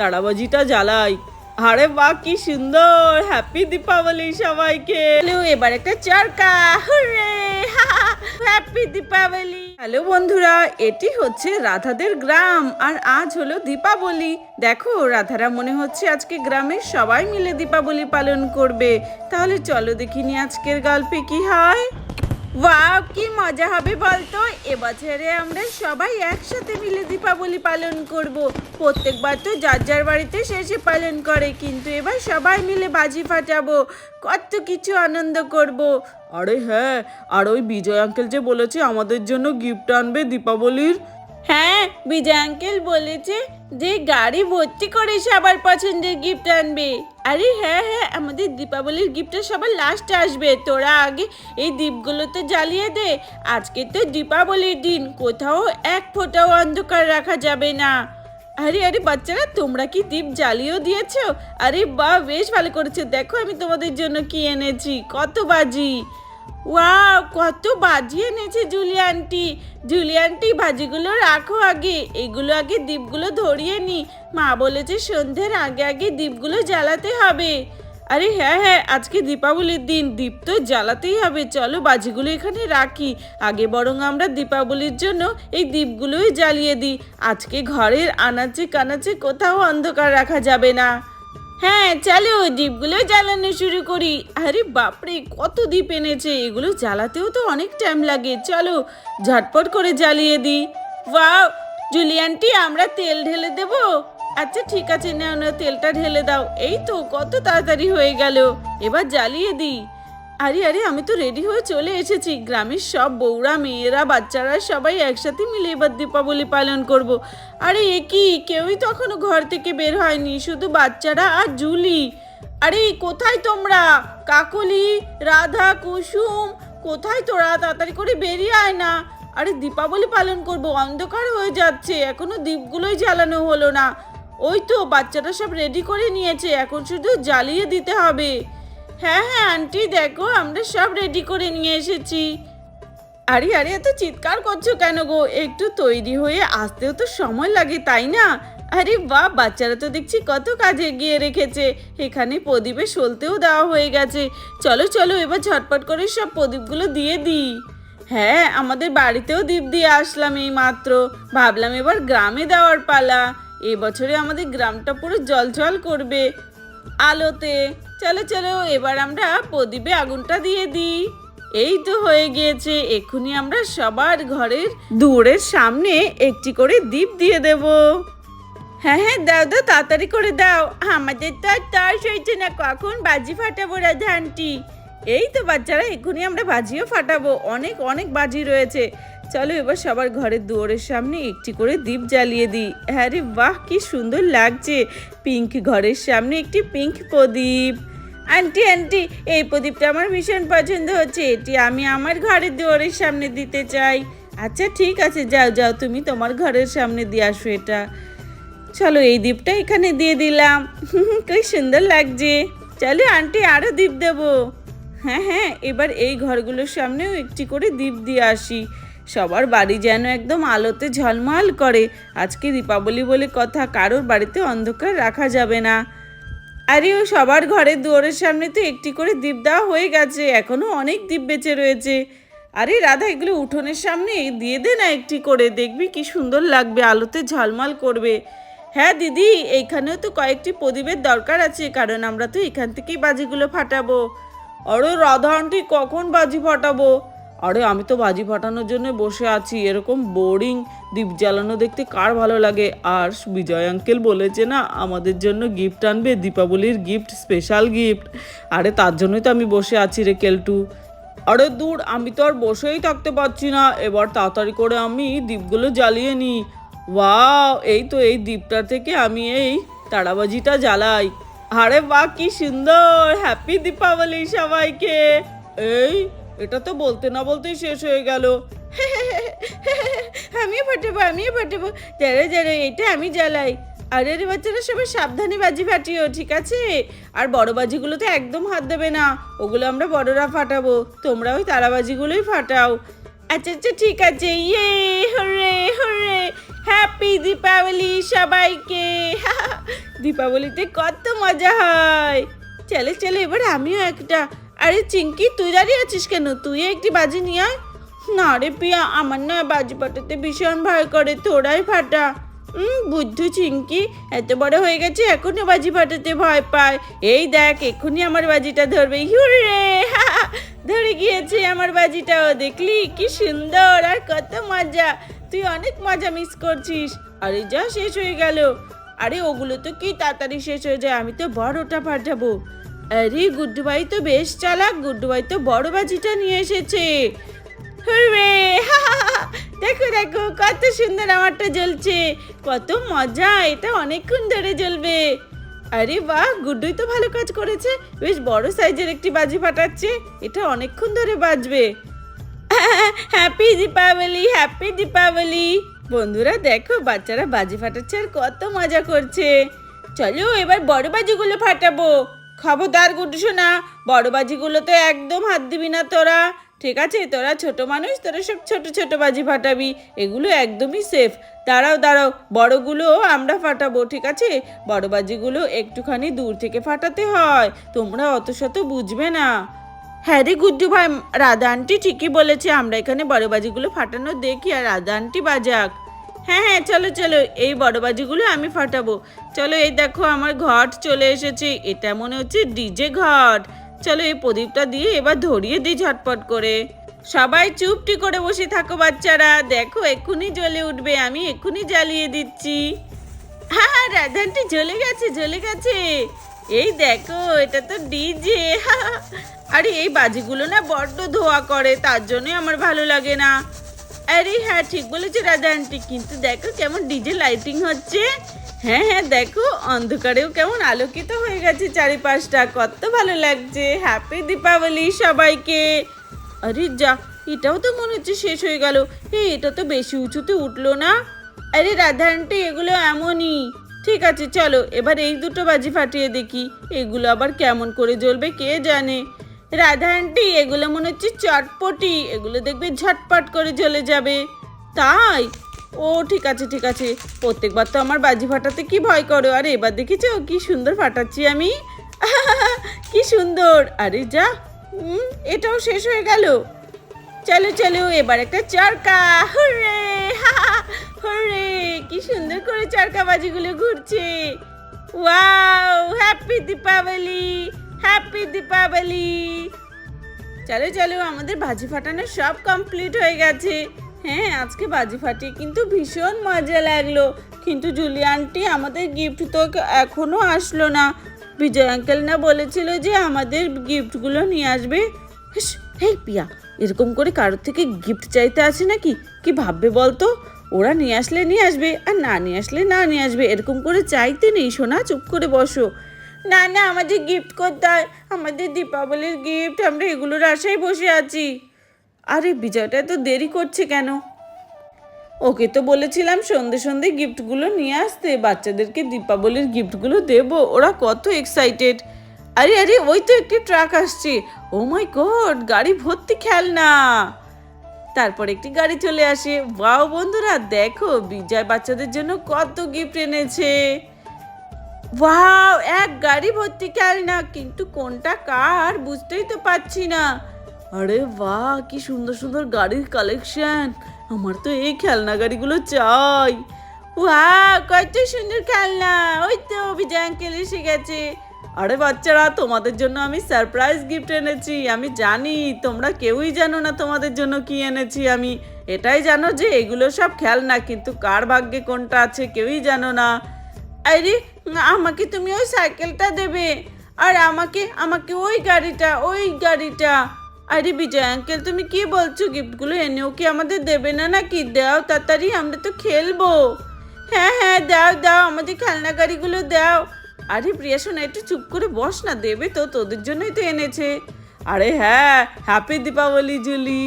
তারাবাজিটা জ্বালাই। আরে বাহ, কি সুন্দর। হ্যাপি দীপাবলি সবাইকে। এবার একটা চরকা। হ্যাপি দীপাবলি হ্যালো বন্ধুরা, এটি হচ্ছে রাধাদের গ্রাম, আর আজ হলো দীপাবলি। দেখো, রাধারা মনে হচ্ছে আজকে গ্রামের সবাই মিলে দীপাবলি পালন করবে। তাহলে চলো দেখিনি আজকের গল্পে কি হয়? ওয়াও, কি মজা হবে বলতো? এবছরে আমরা সবাই একসাথে মিলে দীপাবলি পালন করব। প্রত্যেকবার তো যার যার বাড়িতে শেষে পালন করে, কিন্তু এবার সবাই মিলে বাজি ফাটাবো, কত কিছু আনন্দ করব। আরে হ্যাঁ আর ওই বিজয় আঙ্কেল যে বলেছে, আমাদের জন্য গিফট আনবে দীপাবলির। হ্যাঁ বিজয় আঙ্কেল বলেছে যে গাড়ি ভর্তি করে সবার পছন্দের গিফট আনবে। আরে হ্যাঁ হ্যাঁ আমাদের দীপাবলির গিফটটা সবার লাস্টে আসবে। তোরা আগে এই দ্বীপগুলো তো জ্বালিয়ে দে। আজকে তো দীপাবলির দিন, কোথাও এক ফোঁটাও অন্ধকার রাখা যাবে না। আরে আরে বাচ্চারা, তোমরা কি দ্বীপ জ্বালিয়েও দিয়েছ? আরে বা বেশ ভালো করেছ। দেখো আমি তোমাদের জন্য কি এনেছি। কত বাজি। ওয়াও, কত বাজি এনেছে জুলিয়ানটি জুলিয়ানটি বাজিগুলো রাখো আগে। এগুলো আগে দ্বীপগুলো ধরিয়ে নি। মা বলেছে সন্ধ্যের আগে আগে দ্বীপগুলো জ্বালাতে হবে। আরে হ্যাঁ হ্যাঁ আজকে দীপাবলির দিন। দ্বীপ তো জ্বালাতেই হবে। চলো বাজিগুলো এখানে রাখি। আগে বরং আমরা দীপাবলির জন্য এই দ্বীপগুলোই জ্বালিয়ে দিই। আজকে ঘরের আনাচে কানাচে কোথাও অন্ধকার রাখা যাবে না। হ্যাঁ চলো দ্বীপগুলো জ্বালানো শুরু করি। আরে বাপরে, কত দ্বীপ এনেছে। এগুলো জ্বালাতেও তো অনেক টাইম লাগে। চলো, ঝটপট করে জ্বালিয়ে দিই। ওয়াও, জুলিয়ানটি, আমরা তেল ঢেলে দেব? আচ্ছা ঠিক আছে না তেলটা ঢেলে দাও। এই তো, কত তাড়াতাড়ি হয়ে গেল। এবার জ্বালিয়ে দিই। আরে আরে, আমি তো রেডি হয়ে চলে এসেছি। গ্রামের সব বউরা, মেয়েরা, বাচ্চারা সবাই একসাথে মিলে এবার দীপাবলি পালন করব। আরে, এ কি? কেউই তো এখনও ঘর থেকে বের হয়নি, শুধু বাচ্চারা আর জুলি আরে, কোথায় তোমরা? কাকলি, রাধা, কুসুম, কোথায় তোরা? তাড়াতাড়ি করে বেরিয়ে আয় না। আরে, দীপাবলি পালন করব, অন্ধকার হয়ে যাচ্ছে, এখনও দ্বীপগুলোই জ্বালানো হলো না। ওই তো, বাচ্চারা সব রেডি করে নিয়েছে, এখন শুধু জ্বালিয়ে দিতে হবে। হ্যাঁ হ্যাঁ আন্টি, দেখো, আমরা সব রেডি করে নিয়ে এসেছি। আরে আরে, এত চিৎকার করছ কেন গো? একটু তৈরি হয়ে আসতেও তো সময় লাগে, তাই না? আরে বাহ, বাচ্চারা তো দেখছি কত কাজে গিয়ে রেখেছে। এখানে প্রদীপে সলতেও দেওয়া হয়ে গেছে। চলো চলো, এবার ঝটপট করে সব প্রদীপগুলো দিয়ে দিই। হ্যাঁ আমাদের বাড়িতেও দ্বীপ দিয়ে আসলাম এই মাত্র ভাবলাম এবার গ্রামে দেওয়ার পালা। এবছরে আমাদের গ্রামটা পুরো জলজল করবে। আলোতে চলো চলো, এবার আমরা প্রদীপে আগুনটা দিয়ে দিই। এই তো হয়ে গিয়েছে, এক্ষুনি আমরা সবার ঘরের দূরের সামনে একটি করে দ্বীপ দিয়ে দেব। হ্যাঁ হ্যাঁ দাও দাও, তাড়াতাড়ি করে দাও। আমাদের তো আর তর্স হয়েছে না, কখন বাজি ফাটাবো রাধা আন্টি এই তো বাচ্চারা, এক্ষুনি আমরা বাজিও ফাটাবো। অনেক অনেক বাজি রয়েছে। চলো, এবার সবার ঘরের দুয়ারের সামনে একটি করে দ্বীপ জ্বালিয়ে দিই। হ্যাঁ রে, বাহ, কি সুন্দর লাগছে। পিঙ্ক ঘরের সামনে একটি পিঙ্ক প্রদীপ। আন্টি আন্টি এই প্রদীপটা আমার ভীষণ পছন্দ হচ্ছে। এটি আমি আমার ঘরের দুয়ারের সামনে দিতে চাই। আচ্ছা ঠিক আছে, যাও যাও, তুমি তোমার ঘরের সামনে দিয়ে আসো এটা। চলো, এই দ্বীপটা এখানে দিয়ে দিলাম। কি সুন্দর লাগছে। চলো আন্টি আরও দ্বীপ দেবো। হ্যাঁ হ্যাঁ এবার এই ঘরগুলোর সামনেও একটি করে দ্বীপ দিয়ে আসি। সবার বাড়ি যেন একদম আলোতে ঝলমল করে। আজকে দীপাবলি বলে কথা কারোর বাড়িতে অন্ধকার রাখা যাবে না। আরে ও সবার ঘরের দুয়ারের সামনে তো একটি করে দ্বীপ দেওয়া হয়ে গেছে, এখনও অনেক দ্বীপ বেঁচে রয়েছে। আরে রাধা, এগুলো উঠোনের সামনে দিয়ে দে না একটি করে, দেখবি কি সুন্দর লাগবে, আলোতে ঝলমল করবে। হ্যাঁ দিদি, এইখানেও তো কয়েকটি প্রদীপের দরকার আছে, কারণ আমরা তো এখান থেকেই বাজিগুলো ফাটাবো। আরে রাধা, আন্টি, কখন বাজি ফাটাবো? আরে, আমি তো বাজি ফাটানোর জন্য বসে আছি। এরকম বোরিং দ্বীপ জ্বালানো দেখতে কার ভালো লাগে? আর বিজয় আঙ্কেল বলেছে না, আমাদের জন্য গিফট আনবে, দীপাবলির গিফট স্পেশাল গিফট আরে, তার জন্যই তো আমি বসে আছি রে কেলটু। আরে, দূর, আমি তো আর বসেই থাকতে পারছি না। এবার তাড়াতাড়ি করে আমি দ্বীপগুলো জ্বালিয়ে নিই। ওয়াও, এই তো এই দ্বীপটা থেকে আমি এই তারাবাজিটা জ্বালাই। আরে, বাহ, কি সুন্দর! হ্যাপি দীপাবলি সবাইকে। এই এটা তো বলতে না বলতেই শেষ হয়ে গেল। আমিও ফাটাবো আমিও ফাটাবো। যারা যারা এটা আমি জ্বালাই। আরে রে বাচ্চারা, সবাই সাবধানে বাজি ফাটিও, ঠিক আছে? আর বড় বাজিগুলো তো একদম হাত দেবে না। ওগুলো আমরা বড়রা ফাটাবো। তোমরা ওই তারাবাজিগুলোই ফাটাও। আচ্ছা আচ্ছা ঠিক আছে। ইয়ে হরে হরে হ্যাপি দীপাবলি সবাইকে। দীপাবলিতে কত মজা হয়। চলে চলে, এবার আমিও একটা আরে চিঙ্কি, তুই দাঁড়িয়ে আছিস কেন? তুই একটি বাজি নিয়ে আয়। না রে পিয়া আমার না বাজি ফাটাতে ভীষণ ভয় করে, তোরাই ফাটা। বুদ্ধু চিঙ্কি, এত বড় হয়ে গেছে এখনও বাজি ফাটাতে ভয় পায়। এই দেখ, এক্ষুনি আমার বাজিটা ধরবে। হিউরে ধরে গিয়েছে আমার বাজিটাও, দেখলি? কি সুন্দর, আর কত মজা। তুই অনেক মজা মিস করছিস। আরে যা, শেষ হয়ে গেল। আরে, ওগুলো তো কি তাড়াতাড়ি শেষ হয়ে যায়? আমি তো বড়টা ফাটাবো। আরে গুড্ডু ভাই তো বেশ চালাক গুড্ডু ভাই তো বড় বাজিটা নিয়ে এসেছে! দেখো দেখো, কত সুন্দর আমারটা জ্বলছে। কত মজা, এটা অনেকক্ষণ ধরে জ্বলবে। আরে বাহ গুড্ডুই তো ভালো কাজ করেছে। বেশ বড় সাইজের একটি বাজি ফাটাচ্ছে। এটা অনেকক্ষণ ধরে বাজবে। Happy Deepavali happy Deepavali. বন্ধুরা, দেখো, বাচ্চারা বাজি ফাটাচ্ছে আর কত মজা করছে। চলো, এবার বড় বাজিগুলো ফাটাবো। খবরদার গুড্ডু শোনা বড় বাজিগুলো তো একদম হাত দিবি না তোরা। ঠিক আছে, তোরা ছোট মানুষ, তোরা সব ছোট ছোট বাজি ফাটাবি, এগুলো একদমই সেফ দাঁড়াও দাঁড়াও, বড়গুলো আমরা ফাটাবো, ঠিক আছে? বড় বাজিগুলো একটুখানি দূর থেকে ফাটাতে হয়, তোমরা অত শত বুঝবে না। হ্যাঁ রে গুড্ডু ভাই, রাধা আন্টি ঠিকই বলেছে, আমরা এখানে বড় বাজিগুলো ফাটানো দেখি, আর রাধা আন্টি বাজাক। হ্যাঁ হ্যাঁ চলো চলো, এই বড় বাজিগুলো আমি ফাটাবো। চলো, এই দেখো আমার ঘট চলে এসেছে। এটা মনে হচ্ছে ডিজে ঘট। চলো, এই প্রদীপটা দিয়ে এবার ধরিয়ে দিই ঝটপট করে। সবাই চুপটি করে বসে থাকো বাচ্চারা। দেখো, এক্ষুনি জ্বলে উঠবে। আমি এক্ষুনি জ্বালিয়ে দিচ্ছি। হ্যাঁ রাধানটি জ্বলে গেছে জ্বলে গেছে। এই দেখো, এটা তো ডিজে। আরে, এই বাজিগুলো না বড্ড ধোয়া করে। তার জন্যই আমার ভালো লাগে না। আরে হ্যাঁ ঠিক বলেছে রাধা আন্টি। কিন্তু দেখো কেমন ডিজে লাইটিং হচ্ছে। হ্যাঁ হ্যাঁ দেখো, অন্ধকারেও কেমন আলোকিত হয়ে গেছে চারিপাশটা। কত ভালো লাগছে। হ্যাপি দীপাবলি সবাইকে। আরে যা, এটাও তো মনে হচ্ছে শেষ হয়ে গেল। এই, এটা তো বেশি উঁচুতে উঠল না। আরে রাধা আন্টি, এগুলো এমনই। ঠিক আছে, চলো, এবার এই দুটো বাজি ফাটিয়ে দেখি। এগুলো আবার কেমন করে জ্বলবে, কে জানে? রাধা আন্টি এগুলো মনে হচ্ছে চটপটি। এগুলো দেখবে ঝটপট করে জ্বলে যাবে। তাই? ও ঠিক আছে ঠিক আছে। প্রত্যেকবার তো আমার বাজি ফাটাতে কি ভয় করো? আরে এবার দেখেছ? কি সুন্দর ফাটাচ্ছি আমি। কি সুন্দর। আরে যা। হুম, এটাও শেষ হয়ে গেল। চলো চলো এবার একটা চরকা। হুররে! হুররে! কি সুন্দর করে চরকা বাজিগুলো ঘুরছে। Wow! Happy Deepavali! Happy Deepavali চলো চলো, আমাদের বাজি ফাটানো সব কমপ্লিট হয়ে গেছে। হ্যাঁ আজকে বাজি ফাটিয়ে কিন্তু ভীষণ মজা লাগল। কিন্তু জুলি আন্টি আমাদের গিফট তো এখনও আসলো না। বিজয় আঙ্কেল না বলেছিল যে আমাদের গিফটগুলো নিয়ে আসবে। হেই পিয়া, এরকম করে কারোর থেকে গিফট চাইতে আসে নাকি? কি ভাববে বলতো? ওরা নিয়ে আসলে নিয়ে আসবে, আর না নিয়ে আসলে না নিয়ে আসবে, এরকম করে চাইতে নেই, সোনা, চুপ করে বসো। না না, আমাদের গিফট করতে হয় আমাদের দীপাবলির গিফট আমরা এগুলোর আশায় বসে আছি। আরে, বিজয়টা তো দেরি করছে কেন? ওকে তো বলেছিলাম সন্ধে সন্ধে গিফটগুলো নিয়ে আসতে, বাচ্চাদেরকে দীপাবলির গিফটগুলো দেবো, ওরা কত এক্সাইটেড আরে আরে, ওই তো একটি ট্রাক আসছে। ও মাই গড গাড়ি ভর্তি খেলনা। তারপর একটি গাড়ি চলে আসে। ওয়াও বন্ধুরা, দেখো, বিজয় বাচ্চাদের জন্য কত গিফট এনেছে। ওয়াও, এক গাড়ি ভর্তি খেলনা কিন্তু কোনটা কার বুঝতেই তো পারছি না। আরে বাহ, কি সুন্দর সুন্দর গাড়ির কালেকশন আমার তো এই খেলনা গাড়িগুলো চাই। ওয়াও, কত সুন্দর খেলনা। ওই তো বিজয় আঙ্কেল এসে গেছে। আরে বাচ্চারা, তোমাদের জন্য আমি সারপ্রাইজ গিফট এনেছি। আমি জানি, তোমরা কেউই জানো না তোমাদের জন্য কি এনেছি আমি। এটাই জানো যে এগুলো সব খেলনা, কিন্তু কার ভাগ্যে কোনটা আছে কেউই জানো না। আরে আমাকে তুমি ওই সাইকেলটা দেবে। আর আমাকে আমাকে ওই গাড়িটা ওই গাড়িটা। আরে, বিজয় আঙ্কেল তুমি কি বলছো? গিফটগুলো এনেও কি আমাদের দেবে না নাকি? দাও, তাড়াতাড়ি, আমরা তো খেলব। হ্যাঁ হ্যাঁ দাও দাও, আমাদের খেলনা গাড়িগুলো দাও। আরে, প্রিয়া শোনা একটু চুপ করে বস না, দেবে তো, তোদের জন্যই তো এনেছে। আরে হ্যাঁ হ্যাপি দীপাবলি, জুলি।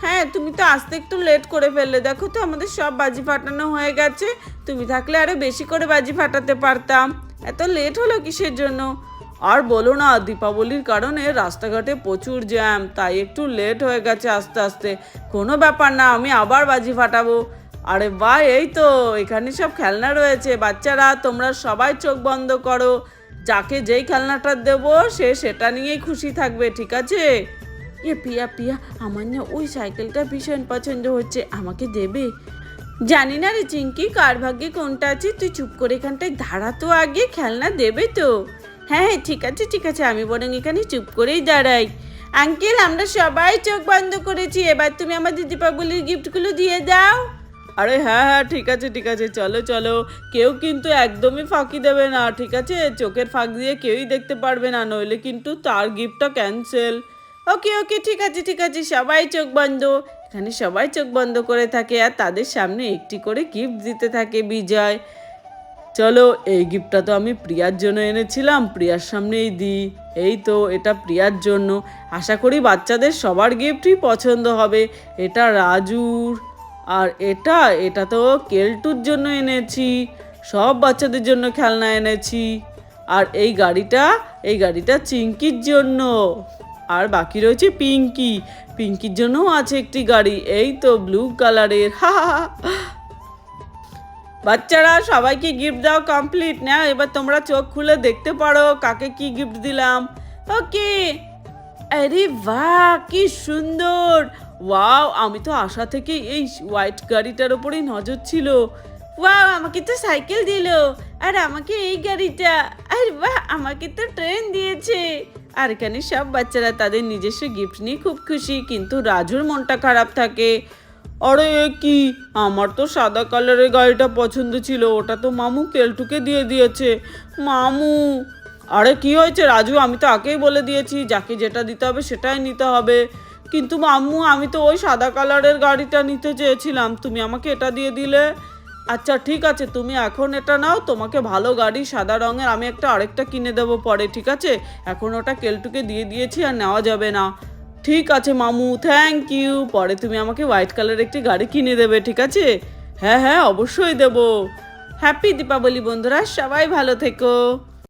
হ্যাঁ তুমি তো আসতে একটু লেট করে ফেললে। দেখো তো, আমাদের সব বাজি ফাটানো হয়ে গেছে। তুমি থাকলে আরও বেশি করে বাজি ফাটাতে পারতাম। এত লেট হলো কিসের জন্য? আর বলো না, দীপাবলির কারণে রাস্তাঘাটে প্রচুর জ্যাম তাই একটু লেট হয়ে গেছে আস্তে আস্তে। কোনো ব্যাপার না, আমি আবার বাজি ফাটাবো। আরে বাহ, এই তো, এখানে সব খেলনা রয়েছে। বাচ্চারা, তোমরা সবাই চোখ বন্ধ করো। যাকে যেই খেলনাটা দেবো, সে সেটা নিয়েই খুশি থাকবে, ঠিক আছে? এ পিয়া পিয়া আমার না ওই সাইকেলটা ভীষণ পছন্দ হচ্ছে, আমাকে দেবে? জানি না রে চিঙ্কি, কার ভাগ্যে কোনটা আছে, তুই চুপ করে এখানটায় দাঁড়া তো আগে, খেলনা দেবে তো। হ্যাঁ হ্যাঁ ঠিক আছে ঠিক আছে, আমি বরং এখানে চুপ করেই দাঁড়াই। আঙ্কেল, আমরা সবাই চোখ বন্ধ করেছি, এবার তুমি আমাদের দীপাবলির গিফটগুলো দিয়ে দাও। আরে হ্যাঁ হ্যাঁ ঠিক আছে ঠিক আছে, চলো চলো। কেউ কিন্তু একদমই ফাঁকি দেবে না, ঠিক আছে? চোখের ফাঁক দিয়ে কেউই দেখতে পারবে না, নইলে কিন্তু তার গিফটটা ক্যান্সেল ওকে ওকে, ঠিক আছে ঠিক আছে, সবাই চোখ বন্ধ। এখানে সবাই চোখ বন্ধ করে থাকে আর তাদের সামনে একটি করে গিফট দিতে থাকে বিজয়। চলো, এই গিফটটা তো আমি প্রিয়ার জন্য এনেছিলাম, প্রিয়ার সামনেই দিই। এই তো, এটা প্রিয়ার জন্য। আশা করি বাচ্চাদের সবার গিফটই পছন্দ হবে। এটা রাজুর। আর এটা এটা তো কেলটুর জন্য এনেছি। সব বাচ্চাদের জন্য খেলনা এনেছি। আর এই গাড়িটা এই গাড়িটা চিঙ্কির জন্য। আর বাকি রয়েছে পিঙ্কি। পিঙ্কির জন্যও আছে একটি গাড়ি, এই তো ব্লু কালারের হা। বাচ্চারা, সবাইকে গিফট দাও কমপ্লিট না এবার তোমরা চোখ খুলে দেখতে পারো কাকে কি গিফট দিলাম। ওকে আরে বাহ, কি সুন্দর। ওয়াও আমি তো আশা থেকে এই হোয়াইট গাড়িটার ওপরেই নজর ছিল। ওয়াও আমাকে তো সাইকেল দিল। আর আমাকে এই গাড়িটা, আর বাহ, আমাকে তো ট্রেন দিয়েছে। আর এখানে সব বাচ্চারা তাদের নিজস্ব গিফট নিয়ে খুব খুশি, কিন্তু রাজুর মনটা খারাপ থাকে। আরে কি? আমার তো সাদা কালারের গাড়িটা পছন্দ ছিল, ওটা তো মামু কেলটুকে দিয়ে দিয়েছে। মামু! আরে, কি হয়েছে রাজু? আমি তো আগেই বলে দিয়েছি, যাকে যেটা দিতে হবে সেটাই নিতে হবে। কিন্তু মাম্মু আমি তো ওই সাদা কালারের গাড়িটা নিতে চেয়েছিলাম, তুমি আমাকে এটা দিয়ে দিলে? আচ্ছা ঠিক আছে, তুমি এখন এটা নাও, তোমাকে ভালো গাড়ি সাদা রঙের, আমি একটা আরেকটা কিনে দেবো পরে, ঠিক আছে? এখন ওটা কেলটুকে দিয়ে দিয়েছি আর নেওয়া যাবে না। ঠিক আছে, মামু থ্যাংক ইউ পরে তুমি আমাকে হোয়াইট কালার একটি গাড়ি কিনে দেবে, ঠিক আছে? হ্যাঁ হ্যাঁ অবশ্যই দেবো। হ্যাপি দীপাবলি বন্ধুরা, সবাই ভালো থেকো।